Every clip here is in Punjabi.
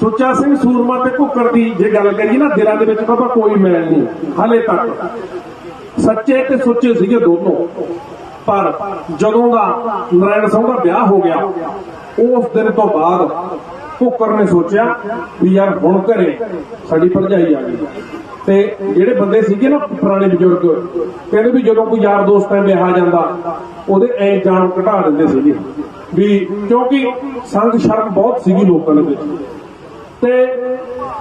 ਸੁੱਚਾ ਸਿੰਘ ਸੂਰਮਾ ਤੇ ਘੁੱਕਰ ਦੀ ਜੇ ਗੱਲ ਕਰੀਏ ਨਾ, ਦਿਲਾਂ ਦੇ ਵਿੱਚ ਬਾਬਾ ਕੋਈ ਮੈਲ ਨਹੀਂ, ਹਾਲੇ ਤੱਕ। ਸੱਚੇ ਤੇ ਸੁੱਚੇ ਸੀਗੇ ਦੋਨੋਂ। ਪਰ ਜਦੋਂ ਦਾ ਨਰਾਇਣ ਸਿੰਘ ਦਾ ਵਿਆਹ ਹੋ ਗਿਆ, ਉਸ ਦਿਨ ਤੋਂ ਬਾਅਦ ਘੁੱਕਰ ਨੇ ਸੋਚਿਆ ਵੀ ਯਾਰ ਹੁਣ ਘਰੇ ਸਾਡੀ ਭਰਜਾਈ ਆ ਗਈ। ਤੇ ਜਿਹੜੇ ਬੰਦੇ ਸੀਗੇ ਨਾ ਪੁਰਾਣੇ ਬਜ਼ੁਰਗ, ਕਹਿੰਦੇ ਵੀ ਜਦੋਂ ਕੋਈ ਯਾਰ ਦੋਸਤ ਹੈ, ਵਿਆਹ ਜਾਂਦਾ, ਉਹਦੇ ਐ ਜਾਨ ਘਟਾ ਦਿੰਦੇ ਸੀਗੇ। ਵੀ ਕਿਉਂਕਿ ਸੰਗ ਸ਼ਰਮ ਬਹੁਤ ਸੀਗੀ ਲੋਕਾਂ ਦੇ ਵਿੱਚ। ਤੇ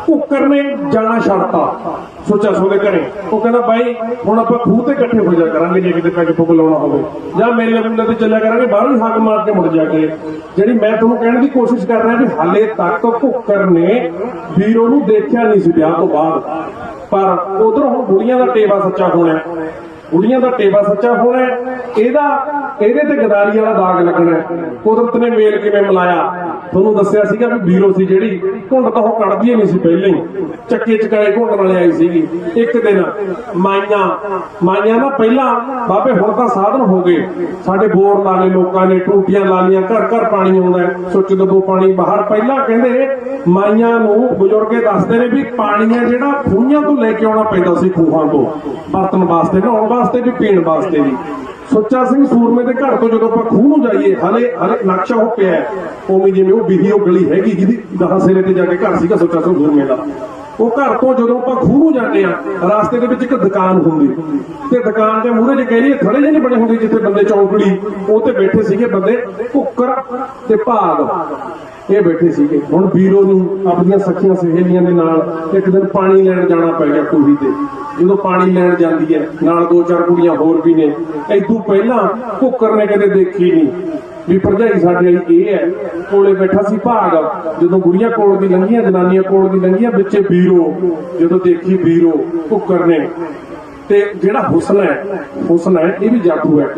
ਕੁੱਕਰ ਨੇ ਜਾਣਾ ਛੱਡਤਾ, ਸੋਚਿਆ ਸੋਦੇ ਘਰੇ। ਉਹ ਕਹਿੰਦਾ, ਬਾਈ, ਹੁਣ ਆਪਾਂ ਖੂਹ ਤੇ ਇਕੱਠੇ ਹੋ ਜਾ ਕਰਾਂਗੇ ਜੇ ਕਿਤੇ ਪੈਗ ਪੁੱਗ ਲਾਉਣਾ ਹੋਵੇ। ਜਾਂ ਮੇਲੇ ਮੁੰਡੇ ਤੇ ਚੱਲਿਆ ਕਰਾਂਗੇ, ਬਾਹਰੋਂ ਹੀ ਹੱਕ ਮਾਰ ਕੇ ਮੁੜ ਜਾ ਕੇ। ਜਿਹੜੀ ਮੈਂ ਤੁਹਾਨੂੰ ਕਹਿਣ ਦੀ ਕੋਸ਼ਿਸ਼ ਕਰ ਰਿਹਾ ਵੀ ਹਾਲੇ ਤੱਕ ਕੁੱਕਰ ਨੇ ਵੀਰੋ ਨੂੰ ਦੇਖਿਆ ਨਹੀਂ ਸੀ ਵਿਆਹ ਤੋਂ ਬਾਅਦ। ਪਰ ਉਧਰ ਹੁਣ ਬੁੜੀਆਂ ਦਾ ਟੇਵਾ ਸੱਚਾ ਹੋਣਾ ਕੁੜੀਆਂ ਦਾ ਟੇਵਾ ਸੱਚਾ ਹੋਣਾ ਇਹਦਾ ਇਹਦੇ ਤੇ ਗਦਾਰੀ ਵਾਲਾ ਦਾਗ ਲੱਗਣਾ ਕੁਦਰਤ ਨੇ ਮੇਲ ਕਿਵੇਂ ਮਿਲਾਇਆ? ਤੁਹਾਨੂੰ ਦੱਸਿਆ ਸੀਗਾ ਵੀ ਵੀਰੋ ਸੀ ਜਿਹੜੀ, ਘੁੰਡ ਤਾਂ ਉਹ ਕੱਢਦੀ ਨਹੀਂ ਸੀ ਪਹਿਲਾਂ ਹੀ। ਚੱਕੇ ਚਕਾਏ ਘੁੰਡ ਵਾਲੇ ਆਈ ਸੀਗੀ। ਇੱਕ ਦਿਨ ਮਾਈਆਂ ਮਾਈਆਂ ਨਾ ਪਹਿਲਾਂ, ਬਾਬੇ ਹੁਣ ਤਾਂ ਸਾਧਨ ਹੋ ਗਏ। ਸਾਡੇ ਬੋਰ ਲਾ ਲਏ ਲੋਕਾਂ ਨੇ, ਟੂਟੀਆਂ ਲਾ ਲੀਆਂ ਘਰ ਘਰ ਪਾਣੀ ਆਉਂਦਾ ਸੁੱਚ ਦਬੋ ਪਾਣੀ ਬਾਹਰ। ਪਹਿਲਾਂ ਕਹਿੰਦੇ ਮਾਈਆਂ ਨੂੰ ਬਜ਼ੁਰਗੇ ਦੱਸਦੇ ਨੇ ਵੀ ਪਾਣੀ ਹੈ ਜਿਹੜਾ ਖੂਹਾਂ ਤੋਂ ਲੈ ਕੇ ਆਉਣਾ ਪੈਂਦਾ ਸੀ ਖੂਹਾਂ ਤੋਂ। ਬਰਤਨ ਵਾਸਤੇ ਨਹਾਉਣ ਵਾਸਤੇ ਵੀ, ਪੀਣ ਵਾਸਤੇ ਵੀ। ਸੁੱਚਾ ਸਿੰਘ ਸੂਰਮੇ ਦੇ ਘਰ ਤੋਂ ਜਦੋਂ ਆਪਾਂ ਖੂਹ ਨੂੰ ਜਾਈਏ, ਹਲੇ ਹਲੇ ਨਕਸ਼ਾ ਹੋ ਪਿਆ ਉਵੇਂ ਜਿਵੇਂ ਉਹ ਬਿਹੀ ਉਹ ਗਲੀ ਹੈਗੀ ਜਿਹਦੀ ਦਹਾਂ ਸਿਰੇ ਤੇ ਜਾ ਕੇ ਘਰ ਸੀਗਾ ਸੁੱਚਾ ਸਿੰਘ ਸੂਰਮੇ ਦਾ। ਉਹ ਘਰ ਤੋਂ ਜਦੋਂ ਆਪਾਂ ਖੂਹ ਨੂੰ ਜਾਂਦੇ ਆ ਰਾਸਤੇ ਦੇ ਵਿੱਚ ਇੱਕ ਦੁਕਾਨ ਹੁੰਦੀ। ਤੇ ਦੁਕਾਨ ਦੇ ਮੂਹਰੇ ਜੇ ਕਹੀਏ ਥੜੇ ਜਿਹੇ ਨੀ ਬਣੇ ਹੁੰਦੇ ਜਿੱਥੇ ਬੰਦੇ ਚੌਂਕੜੀ, ਉਹ ਤੇ ਬੈਠੇ ਸੀਗੇ ਬੰਦੇ ਕੁੱਕਰ ਤੇ ਭਾਗ। ਇਹ ਬੈਠੇ ਸੀਗੇ। ਹੁਣ ਵੀਰੋ ਨੂੰ ਆਪਣੀਆਂ ਸਖੀਆਂ ਸਹੇਲੀਆਂ ਦੇ ਨਾਲ ਇੱਕ ਦਿਨ ਪਾਣੀ ਲੈਣ ਜਾਣਾ ਪੈ ਗਿਆ ਖੂਹੀ ਤੇ। ਜਦੋਂ ਪਾਣੀ ਲੈਣ ਜਾਂਦੀ ਹੈ, ਨਾਲ ਦੋ ਚਾਰ ਕੁੜੀਆਂ ਹੋਰ ਵੀ ਨੇ। ਇਦੋਂ ਪਹਿਲਾਂ ਕੁੱਕਰ ਨੇ ਕਦੇ ਦੇਖੀ ਨਹੀਂ। ਵੀ ਭਰਜਾਈ ਸਾਡੇ ਵਾਲੀ ਇਹ ਹੈ, ਕੋਲੇ ਬੈਠਾ ਸੀ ਭਾਗ। ਜਦੋਂ ਗੁੜੀਆਂ ਕੋਲ ਦੀ ਲੰਘੀਆਂ, ਜਨਾਨੀਆਂ ਕੋਲ ਦੀ ਲੰਘੀਆਂ, ਵਿੱਚੇ ਵੀਰੋ। ਜਦੋਂ ਦੇਖੀ ਵੀਰੋ, ਕੁੱਕਰ ਨੇ ਤੇ ਜਿਹੜਾ ਹੁਸਨ ਹੈ ਹੁਸਨ ਹੈ, ਇਹ ਵੀ ਜਾਦੂ ਹੈ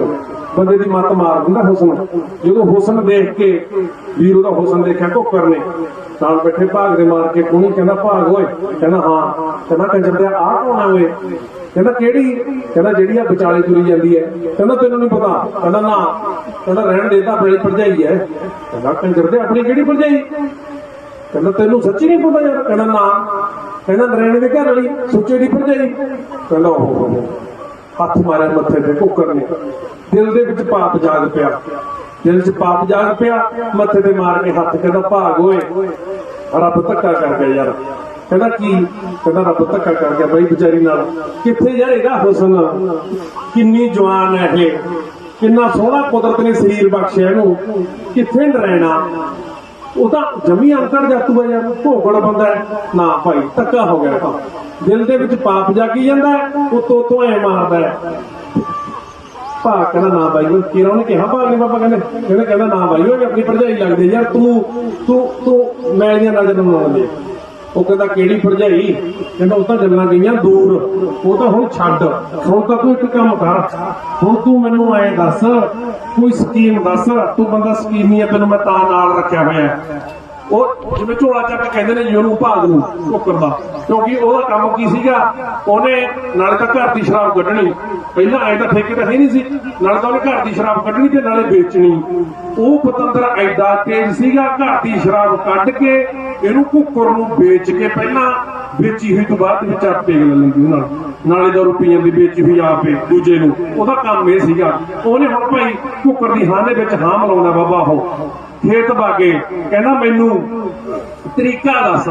ਬੰਦੇ ਦੀ ਮੱਤ ਮਾਰ ਦਿੰਦਾ ਹੁਸਨ। ਜਦੋਂ ਹੁਸਨ ਦੇਖ ਕੇ ਵੀਰ ਉਹਦਾ ਹੁਸਨ ਦੇਖਿਆ ਕੁੱਕਰ ਨੇ ਨਾਲ ਬੈਠੇ ਭਾਗ ਦੇ ਮਾਰ ਕੇ ਕੋਣੀ ਕਹਿੰਦਾ, ਭਾਗ ਓਏ। ਕਹਿੰਦਾ, ਹਾਂ। ਕਹਿੰਦਾ ਕੰਜਰ ਆਹ ਕੌਣ ਹੈ ਓਏ? ਕਹਿੰਦਾ, ਕਿਹੜੀ? ਕਹਿੰਦਾ, ਜਿਹੜੀ ਆ ਵਿਚਾਲੇ ਤੁਰੀ ਜਾਂਦੀ ਹੈ। ਕਹਿੰਦਾ, ਤੈਨੂੰ ਨਹੀਂ ਪਤਾ? ਕਹਿੰਦਾ, ਨਾ। ਕਹਿੰਦਾ, ਰਹਿਣ ਦੇ ਤਾਂ ਆਪਣੀ ਭਰਜਾਈ ਹੈ। ਕਹਿੰਦਾ ਕੰਜਰ ਦੇ ਆਪਣੀ ਕਿਹੜੀ ਭਰਜਾਈ? ਕਹਿੰਦਾ, ਤੈਨੂੰ ਸੱਚੀ ਨਹੀਂ ਪਤਾ ਯਾਰ? ਕਹਿੰਦਾ, ਨਾ। ਕਹਿੰਦਾ, ਨਰੈਣ ਦੇ ਘਰ ਵਾਲੀ, ਸੁੱਚੇ ਦੀ ਭਰਜਾਈ। ਕਹਿੰਦਾ ਉਹ ਹੱਥ ਮਾਰਿਆ, ਮੱਥੇ ਤੇ ਕੁੱਕਰ ਨੇ। ਦਿਲ ਦੇ ਵਿੱਚ ਪਾਪ ਜਾਗ ਪਿਆ। ਦਿਲ 'ਚ ਪਾਪ ਜਾਗ ਪਿਆ, ਮੱਥੇ ਤੇ ਮਾਰ ਕੇ ਹੱਥ ਕਹਿੰਦਾ, ਭਾਗ ਓਏ। ਰੱਬ ਧੱਕਾ ਕਰ ਗਿਆ ਯਾਰ। ਕਹਿੰਦਾ, ਕੀ? ਕਹਿੰਦਾ, ਰੱਬ ਧੱਕਾ ਕਰ ਗਿਆ ਬਾਈ ਵਿਚਾਰੀ ਨਾਲ। ਕਿੱਥੇ ਯਾਰ ਇਹਦਾ ਹੁਸਨ? ਕਿੰਨੀ ਜਵਾਨ ਹੈ ਇਹ। ਕਿੰਨਾ ਸੋਹਣਾ ਕੁਦਰਤ ਨੇ ਸਰੀਰ ਬਖਸ਼ਿਆ ਇਹਨੂੰ। ਕਿੱਥੇ ਨਰੈਣਾ ਉਹ ਤਾਂ ਜਮੀ ਅੰਤਰ ਜਾਤੂ ਹੈ ਯਾਰ ਭੋਗੜ ਬੰਦਾ ਹੈ। ਨਾ ਭਾਈ ਧੱਕਾ ਹੋ ਗਿਆ ਤਾਂ। ਦਿਲ ਦੇ ਵਿੱਚ ਪਾਪ ਜਾਗੀ ਜਾਂਦਾ ਹੈ, ਉਹ ਤੋਂ ਤੋਂ ਐ ਮਾਰਦਾ ਹੈ। ਭਾ ਕਹਿੰਦਾ ਨਾ ਬਾਈ ਉਹ ਕਿਰਾਂ ਨੇ ਕਿਹਾ ਭਾ ਨੇ ਬਾਬਾ ਕਹਿੰਦੇ ਕਹਿੰਦਾ ਕਹਿੰਦਾ ਨਾ ਬਾਈ ਉਹ ਆਪਣੀ ਭਰਜਾਈ ਲੱਗਦੀ ਯਾਰ ਤੂੰ ਤੂੰ ਤੂੰ ਮੈਂ ਦੀਆਂ ਨਜ਼ਰ ਨੂੰ ਆਉਂਦੇ ਉਹ ਕਹਿੰਦਾ ਕਿਹੜੀ ਭਰਜਾਈ? ਕਹਿੰਦਾ ਉਹ ਤਾਂ ਗੱਲਾਂ ਗਈਆਂ ਦੂਰ। ਉਹ ਤਾਂ ਹੁਣ ਛੱਡ। ਹੁਣ ਤਾਂ ਤੂੰ ਇੱਕ ਕੰਮ ਕਰ। ਹੁਣ ਤੂੰ ਮੈਨੂੰ ਐਂ ਦੱਸ, ਕੋਈ ਸਕੀਮ ਦੱਸ। ਤੂੰ ਬੰਦਾ ਸਕੀਮੀ ਹੈ ਤੈਨੂੰ ਮੈਂ ਤਾਂ ਨਾਲ ਰੱਖਿਆ ਹੋਇਆ। ਉਹ ਜਿਵੇਂ ਝੋਲਾ ਚੱਕ ਕਹਿੰਦੇ ਨੇ ਜੀ, ਉਹਨੂੰ ਭਾਗ ਨੂੰ ਕੁੱਕਰ ਦਾ ਕਿਉਂਕਿ ਉਹਦਾ ਕੰਮ ਕੀ ਸੀਗਾ? ਉਹਨੇ ਨਾਲੇ ਤਾਂ ਘਰ ਦੀ ਸ਼ਰਾਬ ਕੱਢਣੀ। ਪਹਿਲਾਂ ਐ ਤਾਂ ਠੇਕੇ ਤਾਂ ਹੈ ਨਹੀਂ ਸੀ। ਨਾਲੇ ਤਾਂ ਉਹਨੇ ਘਰ ਦੀ ਸ਼ਰਾਬ ਕੱਢਣੀ ਤੇ ਨਾਲੇ ਵੇਚਣੀ। ਉਹ ਪਤੰਦਰ ਐਡਾ ਤੇਜ਼ ਸੀਗਾ, ਘਰ ਦੀ ਸ਼ਰਾਬ ਕੱਢ ਕੇ ਇਹਨੂੰ ਕੁੱਕਰ ਨੂੰ ਵੇਚ ਕੇ ਪਹਿਲਾਂ ਵੇਚੀ ਹੋਈ ਤੋਂ ਬਾਅਦ ਵਿੱਚ ਆਪੇ ਲੈ ਲੈਂਦੀ ਉਹਨਾਂ ਨਾਲ। ਨਾਲੇ ਦਾ ਰੁਪਈਆਂ ਦੀ ਵੇਚੀ ਹੋਈ ਆਪੇ ਦੂਜੇ ਨੂੰ। ਉਹਦਾ ਕੰਮ ਇਹ ਸੀਗਾ। ਉਹਨੇ ਹੁਣ ਭਾਈ ਕੁੱਕਰ ਦੀ ਹਾਂ ਦੇ ਵਿੱਚ ਹਾਂ ਮਿਲਾਉਣਾ ਬਾਬਾ ਉਹ। ਖੇਤ ਬਾਗੇ। ਕਹਿੰਦਾ ਮੈਨੂੰ ਤਰੀਕਾ ਦੱਸ।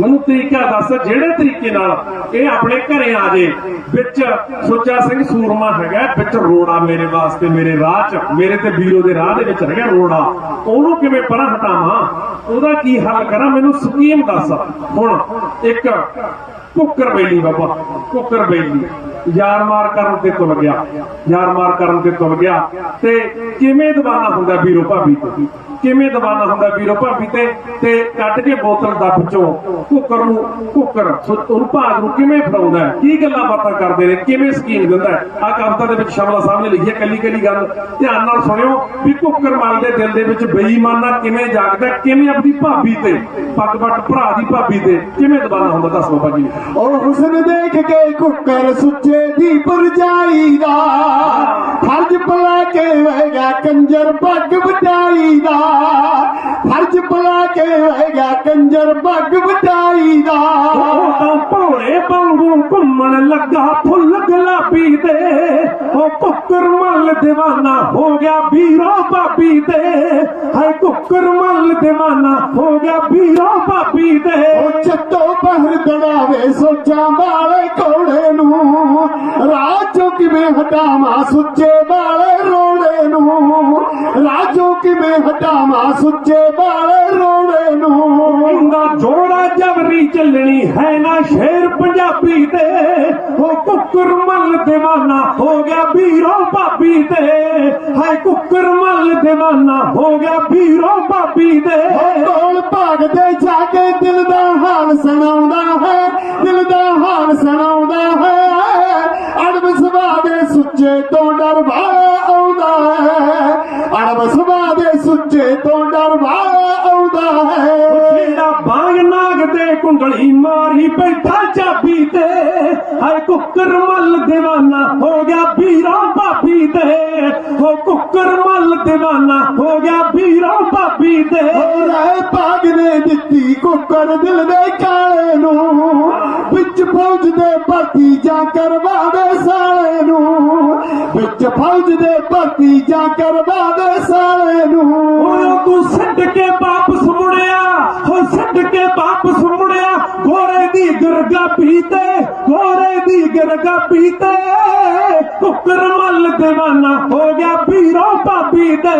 ਮੈਨੂੰ ਤਰੀਕਾ ਦੱਸ, ਜਿਹੜੇ ਤਰੀਕੇ ਨਾਲ ਇਹ ਆਪਣੇ ਘਰੇ ਆ ਜੇ। ਵਿੱਚ ਸੁੱਚਾ ਸਿੰਘ ਸੂਰਮਾ ਹੈਗਾ, ਵਿੱਚ ਰੋੜਾ ਮੇਰੇ ਵਾਸਤੇ, ਮੇਰੇ ਰਾਹ 'ਚ, ਮੇਰੇ ਤੇ ਵੀਰੋ ਦੇ ਰਾਹ ਦੇ ਵਿੱਚ ਹੈਗਾ ਰੋੜਾ। ਉਹਨੂੰ ਕਿਵੇਂ ਪਰਾਂ ਹਟਾਵਾਂ? ਉਹਦਾ ਕੀ ਹੱਲ ਕਰਾਂ? ਮੈਨੂੰ ਸਕੀਮ ਦੱਸ। ਹੁਣ ਇੱਕ ਕੁੱਕਰ ਬੇਲੀ ਬਾਬਾ, ਕੁੱਕਰ ਬੇਲੀ। ਯਾਰ ਮਾਰ ਕਰਨ ਤੇ ਤੁਲ ਗਿਆ। ਯਾਰ ਮਾਰ ਕਰਨ ਤੇ ਤੁਲ ਗਿਆ। ਤੇ ਕਿਵੇਂ ਦਵਾਨਾ ਹੁੰਦਾ ਵੀਰੋ ਭਾਬੀ ਤੇ? ਕਿਵੇਂ ਦਬਾਨਾ ਹੁੰਦਾ ਵੀਰੋ? ਭਾਬੀ ਤੇ ਤੇ ਕੱਢ ਕੇ ਬੋਤਲ ਦੱਬ ਚੋਂ ਕੁੱਕਰ ਨੂੰ ਕੁੱਕਰ, ਸੋ ਉਹਨੂੰ ਭਾਗ ਨੂੰ ਕਿਵੇਂ ਫੜਾਉਂਦਾ ਕੀ ਗੱਲਾਂ ਬਾਤਾਂ ਕਰਦੇ ਨੇ? ਕਿਵੇਂ ਸਕੀਮ ਦਿੰਦਾ ਆ ਕਵਿਤਾ ਦੇ ਵਿੱਚ ਸ਼ਮਲਾ ਸਾਹਿਬ ਨੇ ਲਿਖੀ ਹੈ, ਕੱਲੀ ਕੱਲੀ ਗੱਲ। ਧਿਆਨ ਨਾਲ ਸੁਣਿਓ ਵੀ ਕੁੱਕਰ ਮਲ ਦੇ ਦਿਲ ਦੇ ਵਿੱਚ ਬੇਈਮਾਨਾ ਕਿਵੇਂ ਜਾਗਦਾ ਕਿਵੇਂ ਆਪਣੀ ਭਾਬੀ ਤੇ ਪੱਗ ਬੱਟ ਭਰਾ ਦੀ ਭਾਬੀ ਤੇ ਕਿਵੇਂ ਦਬਾਨਾ ਹੁੰਦਾ? ਦੱਸ ਬਾਬਾ ਜੀ। ਉਹ ਹੁਸਨ ਦੇਖ ਕੇ ਕੁੱਕਰ ਸੁੱਚੇ ਦੀ ਪਰਜਾਈ ਦਾ, ਫਰਜ਼ ਪਲਾ ਕੇ ਵਹਿਗਾ ਕੰਜਰ ਪੱਗ ਵਟਾਈ ਦਾ। ਫਰਜ਼ ਭਲਾ ਕੇ ਗਿਆ ਕੰਜਰ ਬੱਗ ਵਟਾਈ ਦਾ। ਤਾਂ ਭੋਲੇ ਵਾਂਗੂ ਘੁੰਮਣ ਲੱਗਾ ਫੁੱਲ ਗੁਲਾਬੀ ਦੇ। ਉਹ ਕੁੱਕਰ ਮੱਲ ਦੀਵਾਨਾ ਹੋ ਗਿਆ ਵੀਰੋ ਬਾਬੀ ਦੇ। ਹਾਏ ਕੁੱਕਰ ਮੱਲ ਦੀਵਾਨਾ ਹੋ ਗਿਆ ਵੀਰੋ ਬਾਬੀ ਦੇ। ਉਹ ਚੱਟੋ ਬਹਿਰ ਦੜਾਵੇ ਸੋਚਾਂ ਵਾਲੇ ਕੋੜੇ ਨੂੰ। ਰਾਜੋ ਕਿਵੇਂ ਹਟਾਵਾਂ ਸੁੱਚੇ ਵਾਲੇ ਰੋੜੇ ਨੂੰ? ਰਾਜੋ ਕਿਵੇਂ ਹਟਾਵਾਂ ਸੁੱਚੇ ਵਾਲੇ ਰੋੜੇ ਨੂੰ? ਇੰਦਾ ਜੋੜਾ ਜਵਰੀ ਚੱਲਣੀ ਹੈ, ਨਾ ਸ਼ੇਰ ਪੰਜਾਬੀ ਤੇ। ਹੋ ਕੁੱਕਰ ਮੱਲ ਦੀਵਾਨਾ ਹੋ ਗਿਆ ਵੀਰੋ ਬਾਬੀ ਤੇ। ਹਾਏ ਕੁੱਕਰ ਮੱਲ ਦੀਵਾਨਾ ਹੋ ਗਿਆ ਵੀਰੋ ਬਾਬੀ ਦੇ ਹਾਏ ਕੁੱਕਰ ਮੱਲ ਦੀਵਾਨਾ ਹੋ ਗਿਆ ਵੀਰੋ ਬਾਬੀ ਤੇ ਹੋ ਕੁੱਕਰ ਮੱਲ ਦੀਵਾਨਾ ਹੋ ਗਿਆ ਵੀਰੋ ਬਾਬੀ ਤੇ ਰਾਏ ਭਾਗ ਨੇ ਦਿੱਤੀ ਕੁੱਕਰ ਦਿਲ ਦੇ ਕਾਲੇ ਨੂੰ। ਵਿੱਚ ਫੌਜ ਦੇ ਭਰਤੀ ਜਾ ਕਰਵਾ ਦੇ ਸਾਲੇ ਨੂੰ। ਵਿੱਚ ਫੌਜ ਦੇ ਭਰਤੀ ਜਾ ਕਰਵਾ ਦੇ ਸਾਲੇ ਨੂੰ। ਓਏ ਤੂੰ ਛੱਡ ਕੇ ਵਾਪਸ ਮੁੜਿਆ ਹੋ ਛੱਡ ਕੇ ਵਾਪਸ ਮੁੜਿਆ ਗੋਰੇ ਦੀ ਗਰਗਾ ਪੀਤੇ ਗੋਰੇ ਦੀ ਗਰਗਾ ਪੀਤੇ। ਕੁੱਕਰ ਮੱਲ ਦੀਵਾਨਾ ਹੋ ਗਿਆ ਵੀਰੋ ਭਾਬੀ ਦੇ।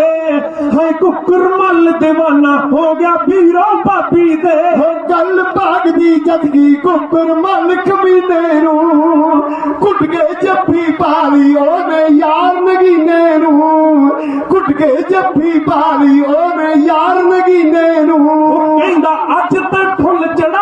ਹਾਏ ਕੁੱਕਰ ਮੱਲ ਦੀਵਾਨਾ ਹੋ ਗਿਆ ਵੀਰੋ ਭਾਬੀ ਦੇ। ਉਹ ਗੱਲ ਭਾਗ ਦੀ ਜਦਗੀ ਕੁੱਕਰ ਮਾਲਕ ਵੀ ਨੂੰ ਕੁੱਟ ਕੇ ਜੱਫੀ ਪਾਲੀ ਉਹਨੇ ਯਾਰ ਨਗੀਨੇ ਨੂੰ। ਕੁੱਟ ਕੇ ਜੱਫੀ ਪਾਲੀ ਉਹਨੇ ਯਾਰ ਨਗੀਨੇ ਨੂੰ। ਕਹਿੰਦਾ ਅੱਜ ਤਾਂ ਠੁੱਲ ਚੜਾ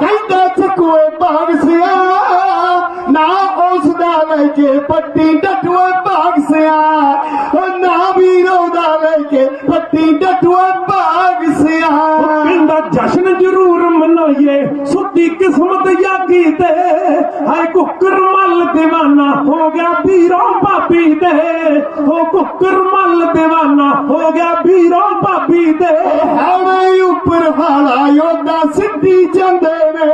ਕਹਿੰਦਾ ਚੱਕੋਏ ਬਾਗ ਸਿਆ ਨਾ ਉਸ ਦਾ ਲੈ ਕੇ ਪੱਟੀ ਡਟੂਏ ਸੁੱਤੀ ਕਿਸਮਤ ਜਾਗੀ ਤੇ, ਹਾਏ ਕੁੱਕਰ ਮੱਲ ਦੀਵਾਨਾ ਹੋ ਗਿਆ ਵੀਰੋ ਬਾਬੀ ਤੇ। ਹੋ ਕੁੱਕਰ ਮੱਲ ਦੀਵਾਨਾ ਹੋ ਗਿਆ ਵੀਰੋ ਬਾਬੀ ਤੇ। ਹਾੜੇ ਉੱਪਰ ਵਾਲਾ ਯੋਧਾ ਸਿੱਧੀ ਜਾਂਦੇ ਨੇ।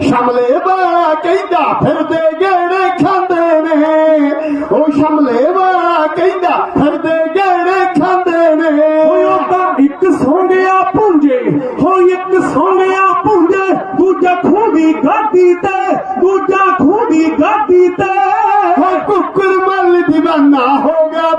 ਸ਼ਮਲੇ ਵਾਲਾ ਕਹਿੰਦਾ, ਫਿਰਦੇ ਗੇੜੇ ਖਾਂਦੇ ਨੇ। ਉਹ ਸ਼ਮਲੇ ਵਾਲਾ ਕਹਿੰਦਾ ਫਿਰਦੇ ਗੇੜੇ ਖਾਂਦੇ ਨੇ ਓਏ ਉਹ ਤਾਂ ਇੱਕ ਸੌਂਗਿਆ ਪੁੰਜੇ ਹੋ ਇੱਕ ਸੌਂਗਿਆ ਪੁੰਜੇ ਦੂਜਾ ਖੂਦੀ ਗਾਦੀ ਤੇ ਦੂਜਾ ਖੂਦੀ ਗਾਦੀ ਤੇ। ਹੋਏ ਕੁੱਕਰ ਮੱਲ دیਵਾਨਾ ਹੋ ਗਿਆ